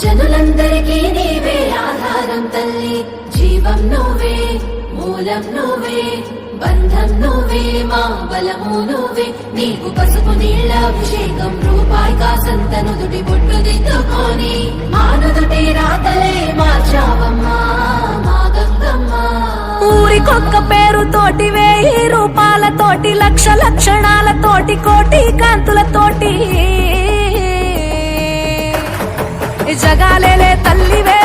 జనులందరికీ నీవే ఆధారం తల్లి. జీవం నువ్వే మూలం నువ్వే బంధం నువ్వే మా బలము నువ్వే. నీకు పసుపు నీళ్ళ అభిషేకం రూపాయి కాసంతను దుడి బొట్టు దిద్దుకొని. మానుదుటి రాతలే మార్చావమ్మా మా గంగమ్మ. ఊరికొక్క పేరుతోటి వేయి రూపాలతోటి తోటిలా లక్షణాలతోటి కోటి కాంతులతోటి. ఈ జగాలేలే తల్లివే